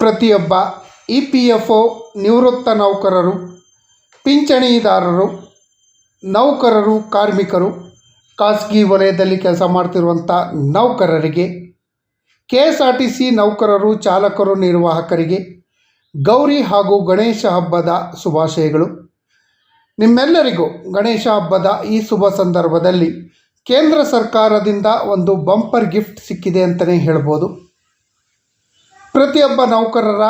ಪ್ರತಿಯೊಬ್ಬ E P F ಒ ನಿವೃತ್ತ ನೌಕರರು, ಪಿಂಚಣಿದಾರರು, ನೌಕರರು, ಕಾರ್ಮಿಕರು, ಖಾಸಗಿ ವಲಯದಲ್ಲಿ ಕೆಲಸ ಮಾಡ್ತಿರುವಂಥ ನೌಕರರಿಗೆ, K S R T C ನೌಕರರು, ಚಾಲಕರು, ನಿರ್ವಾಹಕರಿಗೆ ಗೌರಿ ಹಾಗೂ ಗಣೇಶ ಹಬ್ಬದ ಶುಭಾಶಯಗಳು. ನಿಮ್ಮೆಲ್ಲರಿಗೂ ಗಣೇಶ ಹಬ್ಬದ ಈ ಶುಭ ಸಂದರ್ಭದಲ್ಲಿ ಕೇಂದ್ರ ಸರ್ಕಾರದಿಂದ ಒಂದು ಬಂಪರ್ ಗಿಫ್ಟ್ ಸಿಕ್ಕಿದೆ ಅಂತಲೇ ಹೇಳ್ಬೋದು. ಪ್ರತಿಯೊಬ್ಬ ನೌಕರರ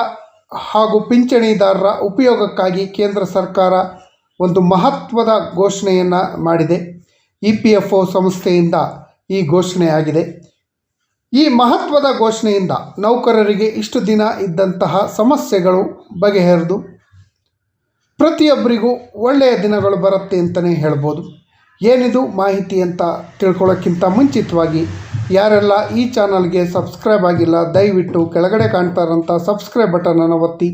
ಹಾಗೂ ಪಿಂಚಣಿದಾರರ ಉಪಯೋಗಕ್ಕಾಗಿ ಕೇಂದ್ರ ಸರ್ಕಾರ ಒಂದು ಮಹತ್ವದ ಘೋಷಣೆಯನ್ನು ಮಾಡಿದೆ. ಇ ಪಿ ಎಫ್ ಒ ಸಂಸ್ಥೆಯಿಂದ ಈ ಘೋಷಣೆಯಾಗಿದೆ ಈ ಮಹತ್ವದ ಘೋಷಣೆಯಿಂದ ನೌಕರರಿಗೆ ಇಷ್ಟು ದಿನ ಇದ್ದಂತಹ ಸಮಸ್ಯೆಗಳು ಬಗೆಹರಿದು ಪ್ರತಿಯೊಬ್ಬರಿಗೂ ಒಳ್ಳೆಯ ದಿನಗಳು ಬರುತ್ತೆ ಅಂತಲೇ ಹೇಳ್ಬೋದು. ಏನಿದು ಮಾಹಿತಿ ಅಂತ ತಿಳ್ಕೊಳ್ಳೋಕ್ಕಿಂತ ಮುಂಚಿತವಾಗಿ ಯಾರೆಲ್ಲ ಈ ಚಾನಲ್ಗೆ ಸಬ್ಸ್ಕ್ರೈಬ್ ಆಗಿಲ್ಲ, ದಯವಿಟ್ಟು ಕೆಳಗಡೆ ಕಾಣ್ತಾ ಇರೋಂಥ ಸಬ್ಸ್ಕ್ರೈಬ್ ಬಟನನ್ನು ಒತ್ತಿ,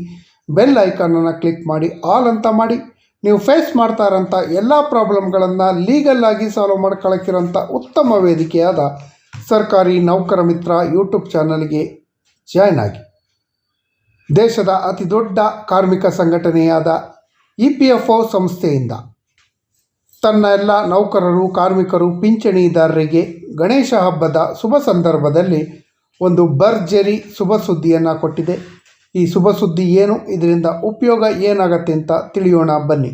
ಬೆಲ್ ಐಕಾನನ್ನು ಕ್ಲಿಕ್ ಮಾಡಿ, ಆಲ್ ಅಂತ ಮಾಡಿ. ನೀವು ಫೇಸ್ ಮಾಡ್ತಾ ಇರೋಂಥ ಎಲ್ಲ ಪ್ರಾಬ್ಲಮ್ಗಳನ್ನು ಲೀಗಲ್ಲಾಗಿ ಸಾಲ್ವ್ ಮಾಡ್ಕೊಳ್ಳೋಕ್ಕಿರೋಂಥ ಉತ್ತಮ ವೇದಿಕೆಯಾದ ಸರ್ಕಾರಿ ನೌಕರ ಮಿತ್ರ ಯೂಟ್ಯೂಬ್ ಚಾನಲ್ಗೆ ಜಾಯ್ನ್ ಆಗಿ. ದೇಶದ ಅತಿ ದೊಡ್ಡ ಕಾರ್ಮಿಕ ಸಂಘಟನೆಯಾದ ಇ ಪಿ ಎಫ್ ಒ ಸಂಸ್ಥೆಯಿಂದ ತನ್ನ ಎಲ್ಲ ನೌಕರರು, ಕಾರ್ಮಿಕರು, ಪಿಂಚಣಿದಾರರಿಗೆ ಗಣೇಶ ಹಬ್ಬದ ಶುಭ ಸಂದರ್ಭದಲ್ಲಿ ಒಂದು ಭರ್ಜರಿ ಶುಭ ಸುದ್ದಿಯನ್ನು ಕೊಟ್ಟಿದೆ. ಈ ಶುಭ ಸುದ್ದಿ ಏನು? ಇದರಿಂದ ಉಪಯೋಗ ಏನಾಗತ್ತೆ ಅಂತ ತಿಳಿಯೋಣ. ಬನ್ನಿ.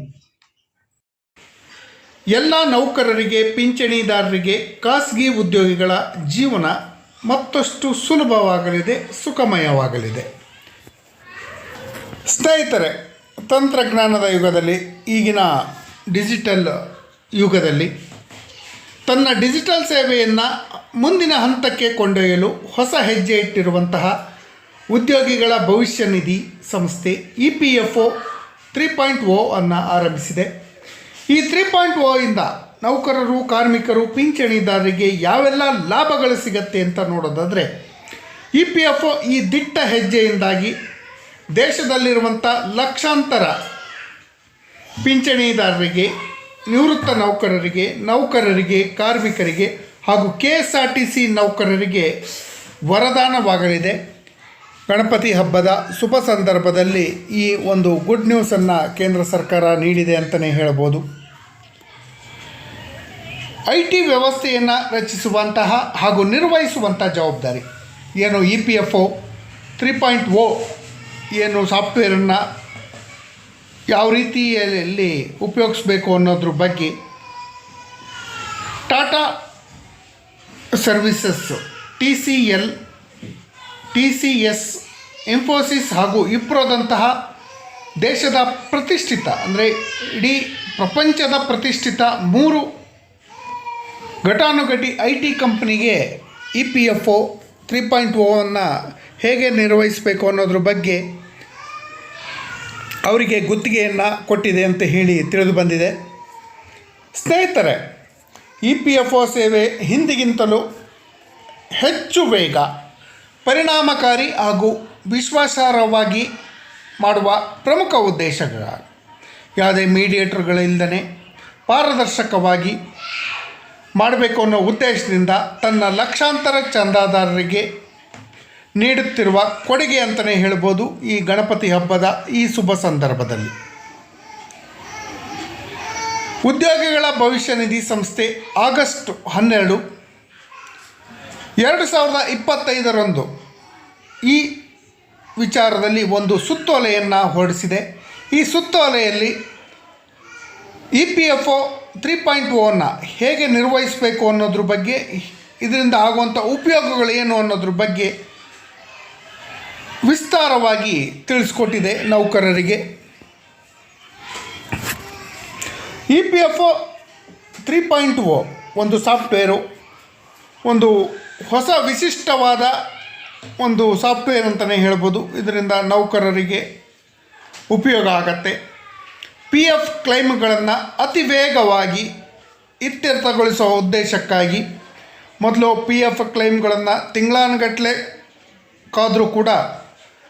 ಎಲ್ಲ ನೌಕರರಿಗೆ, ಪಿಂಚಣಿದಾರರಿಗೆ, ಖಾಸಗಿ ಉದ್ಯೋಗಿಗಳ ಜೀವನ ಮತ್ತಷ್ಟು ಸುಲಭವಾಗಲಿದೆ, ಸುಖಮಯವಾಗಲಿದೆ. ಸ್ನೇಹಿತರೆ, ತಂತ್ರಜ್ಞಾನದ ಯುಗದಲ್ಲಿ, ಈಗಿನ ಡಿಜಿಟಲ್ ಯುಗದಲ್ಲಿ ತನ್ನ ಡಿಜಿಟಲ್ ಸೇವೆಯನ್ನು ಮುಂದಿನ ಹಂತಕ್ಕೆ ಕೊಂಡೊಯ್ಯಲು ಹೊಸ ಹೆಜ್ಜೆ ಇಟ್ಟಿರುವಂತಹ ಉದ್ಯೋಗಿಗಳ ಭವಿಷ್ಯ ನಿಧಿ ಸಂಸ್ಥೆ E P F O three point O ಅನ್ನು ಆರಂಭಿಸಿದೆ. ಈ ತ್ರೀ ಪಾಯಿಂಟ್ ಓ ಇಂದ ನೌಕರರು, ಕಾರ್ಮಿಕರು, ಪಿಂಚಣಿದಾರರಿಗೆ ಯಾವೆಲ್ಲ ಲಾಭಗಳು ಸಿಗತ್ತೆ ಅಂತ ನೋಡೋದಾದರೆ, ಇ ಪಿ ಎಫ್ ಒ ಈ ದಿಟ್ಟ ಹೆಜ್ಜೆಯಿಂದಾಗಿ ದೇಶದಲ್ಲಿರುವಂಥ ಲಕ್ಷಾಂತರ ಪಿಂಚಣಿದಾರರಿಗೆ ನಿವೃತ್ತ ನೌಕರರಿಗೆ ನೌಕರರಿಗೆ, ಕಾರ್ಮಿಕರಿಗೆ ಹಾಗೂ K S R T C ನೌಕರರಿಗೆ ವರದಾನವಾಗಲಿದೆ. ಗಣಪತಿ ಹಬ್ಬದ ಶುಭ ಸಂದರ್ಭದಲ್ಲಿ ಈ ಒಂದು ಗುಡ್ ನ್ಯೂಸನ್ನು ಕೇಂದ್ರ ಸರ್ಕಾರ ನೀಡಿದೆ ಅಂತಲೇ ಹೇಳ್ಬೋದು. ಐ ಟಿ ವ್ಯವಸ್ಥೆಯನ್ನು ರಚಿಸುವಂತಹ ಹಾಗೂ ನಿರ್ವಹಿಸುವಂಥ ಜವಾಬ್ದಾರಿ. ಏನು E P F O three point O ಏನು ಸಾಫ್ಟ್ವೇರನ್ನು ಯಾವ ರೀತಿಯಲ್ಲಿ ಉಪಯೋಗಿಸ್ಬೇಕು ಅನ್ನೋದ್ರ ಬಗ್ಗೆ Tata services, T C L, T C S, Infosys ಹಾಗೂ ಇಪ್ರೋದಂತಹ ದೇಶದ ಪ್ರತಿಷ್ಠಿತ, ಅಂದರೆ ಇಡೀ ಪ್ರಪಂಚದ ಪ್ರತಿಷ್ಠಿತ ಮೂರು ಘಟಾನುಘಟಿ ಐ ಟಿ ಕಂಪ್ನಿಗೆ E P F O three point ಓವನ್ನು ಹೇಗೆ ನಿರ್ವಹಿಸಬೇಕು ಅನ್ನೋದ್ರ ಬಗ್ಗೆ ಅವರಿಗೆ ಗುತ್ತಿಗೆಯನ್ನು ಕೊಟ್ಟಿದೆ ಅಂತ ಹೇಳಿ ತಿಳಿದು ಬಂದಿದೆ. ಸ್ನೇಹಿತರೆ, ಇ ಪಿ ಎಫ್ ಒ ಸೇವೆ ಹಿಂದಿಗಿಂತಲೂ ಹೆಚ್ಚು ವೇಗ, ಪರಿಣಾಮಕಾರಿ ಹಾಗೂ ವಿಶ್ವಾಸಾರ್ಹವಾಗಿ ಮಾಡುವ ಪ್ರಮುಖ ಉದ್ದೇಶಗಳ ಯಾವುದೇ ಮೀಡಿಯೇಟ್ರುಗಳಿಲ್ಲದೇ ಪಾರದರ್ಶಕವಾಗಿ ಮಾಡಬೇಕು ಅನ್ನೋ ಉದ್ದೇಶದಿಂದ ತನ್ನ ಲಕ್ಷಾಂತರ ಚಂದಾದಾರರಿಗೆ ನೀಡುತ್ತಿರುವ ಕೊಡುಗೆ ಅಂತಲೇ ಹೇಳ್ಬೋದು ಈ ಗಣಪತಿ ಹಬ್ಬದ ಈ ಶುಭ ಸಂದರ್ಭದಲ್ಲಿ. ಉದ್ಯೋಗಿಗಳ ಭವಿಷ್ಯ ನಿಧಿ ಸಂಸ್ಥೆ ಆಗಸ್ಟ್ ಹನ್ನೆರಡು ಎರಡು ಸಾವಿರದ ಇಪ್ಪತ್ತೈದರಂದು ಈ ವಿಚಾರದಲ್ಲಿ ಒಂದು ಸುತ್ತೋಲೆಯನ್ನು ಹೊರಡಿಸಿದೆ. ಈ ಸುತ್ತೋಲೆಯಲ್ಲಿ E P F O three point ಓನ ಹೇಗೆ ನಿರ್ವಹಿಸಬೇಕು ಅನ್ನೋದ್ರ ಬಗ್ಗೆ, ಇದರಿಂದ ಆಗುವಂಥ ಉಪಯೋಗಗಳು ಏನು ಅನ್ನೋದ್ರ ಬಗ್ಗೆ ವಿಸ್ತಾರವಾಗಿ ತಿಳಿಸ್ಕೊಟ್ಟಿದೆ ನೌಕರರಿಗೆ. E P F O three point O, ಒಂದು ಸಾಫ್ಟ್ವೇರು, ಒಂದು ಹೊಸ ವಿಶಿಷ್ಟವಾದ ಒಂದು ಸಾಫ್ಟ್ವೇರ್ ಅಂತಲೇ ಹೇಳ್ಬೋದು. ಇದರಿಂದ ನೌಕರರಿಗೆ ಉಪಯೋಗ ಆಗತ್ತೆ. ಪಿ ಎಫ್ ಕ್ಲೈಮ್ಗಳನ್ನು ಅತಿ ವೇಗವಾಗಿ ಇತ್ಯರ್ಥಗೊಳಿಸುವ ಉದ್ದೇಶಕ್ಕಾಗಿ ಮೊದಲು ಪಿ ಎಫ್ ಕ್ಲೈಮ್ಗಳನ್ನು ತಿಂಗಳಾನುಗಟ್ಟಲೆ ಕಾದರೂ ಕೂಡ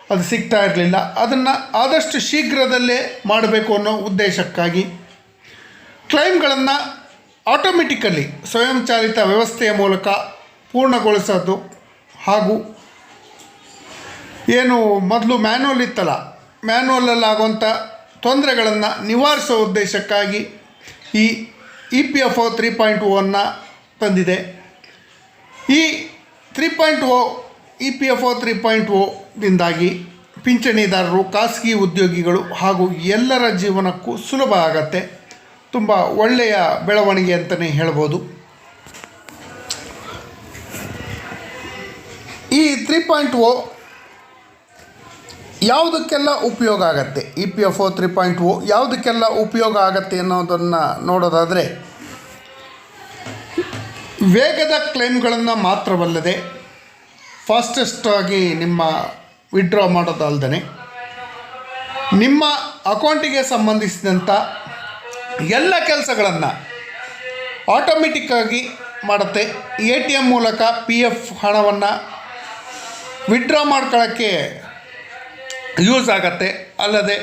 ಅದು ಸಿಗ್ತಾ ಇರಲಿಲ್ಲ. ಅದನ್ನು ಆದಷ್ಟು ಶೀಘ್ರದಲ್ಲೇ ಮಾಡಬೇಕು ಅನ್ನೋ ಉದ್ದೇಶಕ್ಕಾಗಿ ಕ್ಲೈಮ್ಗಳನ್ನು ಆಟೋಮೆಟಿಕಲಿ ಸ್ವಯಂಚಾಲಿತ ವ್ಯವಸ್ಥೆಯ ಮೂಲಕ ಪೂರ್ಣಗೊಳಿಸೋದು ಹಾಗೂ ಏನು ಮೊದಲು ಮ್ಯಾನ್ಯಲ್ ಇತ್ತಲ್ಲ ಮ್ಯಾನ್ಯಲಲ್ಲಾಗುವಂಥ ತೊಂದರೆಗಳನ್ನು ನಿವಾರಿಸೋ ಉದ್ದೇಶಕ್ಕಾಗಿ ಈ E P F O three point ಒನ್ನ ತಂದಿದೆ. ಈ three point O E P F O three point ಓದಿಂದಾಗಿ ಪಿಂಚಣಿದಾರರು, ಖಾಸಗಿ ಉದ್ಯೋಗಿಗಳು ಹಾಗೂ ಎಲ್ಲರ ಜೀವನಕ್ಕೂ ಸುಲಭ ಆಗತ್ತೆ. ತುಂಬ ಒಳ್ಳೆಯ ಬೆಳವಣಿಗೆ ಅಂತಲೇ ಹೇಳ್ಬೋದು. ಈ ತ್ರೀ ಪಾಯಿಂಟ್ ಓ ಯಾವುದಕ್ಕೆಲ್ಲ ಉಪಯೋಗ ಆಗತ್ತೆ? E P F O three point O ಯಾವುದಕ್ಕೆಲ್ಲ ಉಪಯೋಗ ಆಗತ್ತೆ ಅನ್ನೋದನ್ನು ನೋಡೋದಾದರೆ, ವೇಗದ ಕ್ಲೈಮ್ಗಳನ್ನು ಮಾತ್ರವಲ್ಲದೆ ಫಾಸ್ಟೆಸ್ಟಾಗಿ ನಿಮ್ಮ ವಿಡ್ರಾ ಮಾಡೋದಲ್ದೇ ನಿಮ್ಮ ಅಕೌಂಟಿಗೆ ಸಂಬಂಧಿಸಿದಂಥ ಎಲ್ಲ ಕೆಲಸಗಳನ್ನು ಆಟೋಮೆಟಿಕ್ಕಾಗಿ ಮಾಡುತ್ತೆ. ಎ ಟಿ ಎಂ ಮೂಲಕ ಪಿ ಎಫ್ ಹಣವನ್ನು ವಿಡ್ರಾ ಮಾಡ್ಕೊಳ್ಳೋಕ್ಕೆ ಯೂಸ್ ಆಗತ್ತೆ. ಅಲ್ಲದೆ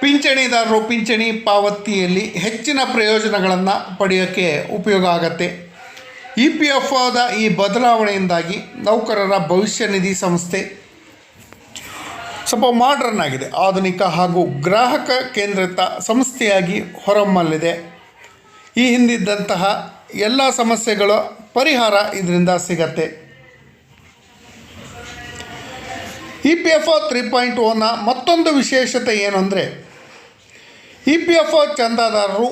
ಪಿಂಚಣಿದಾರರು ಪಿಂಚಣಿ ಪಾವತಿಯಲ್ಲಿ ಹೆಚ್ಚಿನ ಪ್ರಯೋಜನಗಳನ್ನು ಪಡೆಯೋಕ್ಕೆ ಉಪಯೋಗ ಆಗತ್ತೆ. ಇ ಪಿ ಎಫ್ ಒದ ಈ ಬದಲಾವಣೆಯಿಂದಾಗಿ ನೌಕರರ ಭವಿಷ್ಯ ನಿಧಿ ಸಂಸ್ಥೆ ಸ್ವಲ್ಪ ಮಾಡ್ರನ್ ಆಗಿದೆ. ಆಧುನಿಕ ಹಾಗೂ ಗ್ರಾಹಕ ಕೇಂದ್ರಿತ ಸಂಸ್ಥೆಯಾಗಿ ಹೊರಹೊಮ್ಮಲಿದೆ ಈ ಹಿಂದಿದ್ದಂತಹ ಎಲ್ಲ ಸಮಸ್ಯೆಗಳ ಪರಿಹಾರ ಇದರಿಂದ ಸಿಗತ್ತೆ. E P F O three point ಓನ ಮತ್ತೊಂದು ವಿಶೇಷತೆ ಏನು ಅಂದರೆ, ಇ ಪಿ ಎಫ್ ಒ ಚಂದಾದಾರರು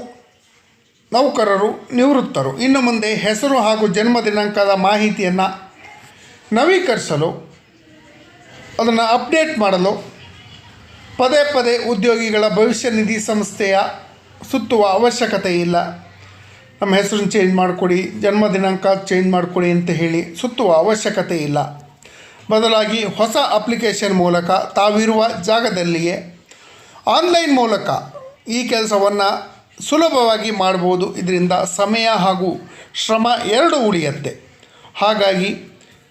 ನೌಕರರು, ನಿವೃತ್ತರು. ಇನ್ನು ಮುಂದೆ ಹೆಸರು ಹಾಗೂ ಜನ್ಮ ದಿನಾಂಕದ ಮಾಹಿತಿಯನ್ನು ನವೀಕರಿಸಲು, ಅದನ್ನು ಅಪ್ಡೇಟ್ ಮಾಡಲು ಪದೇ ಪದೇ ಉದ್ಯೋಗಿಗಳ ಭವಿಷ್ಯ ನಿಧಿ ಸಂಸ್ಥೆಯ ಸುತ್ತುವ ಅವಶ್ಯಕತೆ ಇಲ್ಲ. ನಮ್ಮ ಹೆಸರನ್ನು ಚೇಂಜ್ ಮಾಡಿಕೊಡಿ, ಜನ್ಮ ದಿನಾಂಕ ಚೇಂಜ್ ಮಾಡಿಕೊಡಿ ಅಂತ ಹೇಳಿ ಸುತ್ತುವ ಅವಶ್ಯಕತೆ ಇಲ್ಲ. ಬದಲಾಗಿ ಹೊಸ ಅಪ್ಲಿಕೇಶನ್ ಮೂಲಕ ತಾವಿರುವ ಜಾಗದಲ್ಲಿಯೇ ಆನ್ಲೈನ್ ಮೂಲಕ ಈ ಕೆಲಸವನ್ನು ಸುಲಭವಾಗಿ ಮಾಡ್ಬೋದು ಇದರಿಂದ ಸಮಯ ಹಾಗೂ ಶ್ರಮ ಎರಡು ಉಳಿಯುತ್ತೆ. ಹಾಗಾಗಿ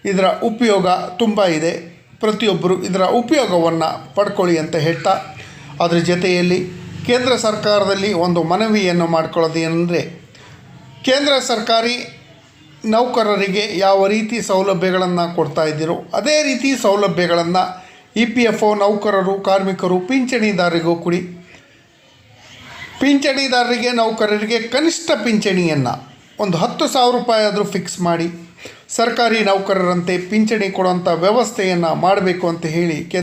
ಇದರ ಉಪಯೋಗ ತುಂಬ ಇದೆ. ಪ್ರತಿಯೊಬ್ಬರು ಇದರ ಉಪಯೋಗವನ್ನು ಪಡ್ಕೊಳ್ಳಿ ಅಂತ ಹೇಳ್ತಾ, ಅದರ ಜೊತೆಯಲ್ಲಿ ಕೇಂದ್ರ ಸರ್ಕಾರದಲ್ಲಿ ಒಂದು ಮನವಿಯನ್ನು ಮಾಡ್ಕೊಳ್ಳೋದು ಏನಂದರೆ, ಕೇಂದ್ರ ಸರ್ಕಾರಿ ನೌಕರರಿಗೆ ಯಾವ ರೀತಿ ಸೌಲಭ್ಯಗಳನ್ನು ಕೊಡ್ತಾ ಇದ್ದೀರೋ, ಅದೇ ರೀತಿ ಸೌಲಭ್ಯಗಳನ್ನು ಇ ಪಿ ಎಫ್ ಒ ನೌಕರರು, ಕಾರ್ಮಿಕರು, ಪಿಂಚಣಿದಾರರಿಗೂ ಕೊಡಿ. ಪಿಂಚಣಿದಾರರಿಗೆ, ನೌಕರರಿಗೆ ಕನಿಷ್ಠ ಪಿಂಚಣಿಯನ್ನು ಒಂದು ಹತ್ತು ಸಾವಿರ ರೂಪಾಯಿ ಆದರೂ ಫಿಕ್ಸ್ ಮಾಡಿ, ಸರ್ಕಾರಿ ನೌಕರರಂತೆ ಪಿಂಚಣಿ ಕೊಡುವಂಥ ವ್ಯವಸ್ಥೆಯನ್ನು ಮಾಡಬೇಕು ಅಂತ ಹೇಳಿ ಕೆ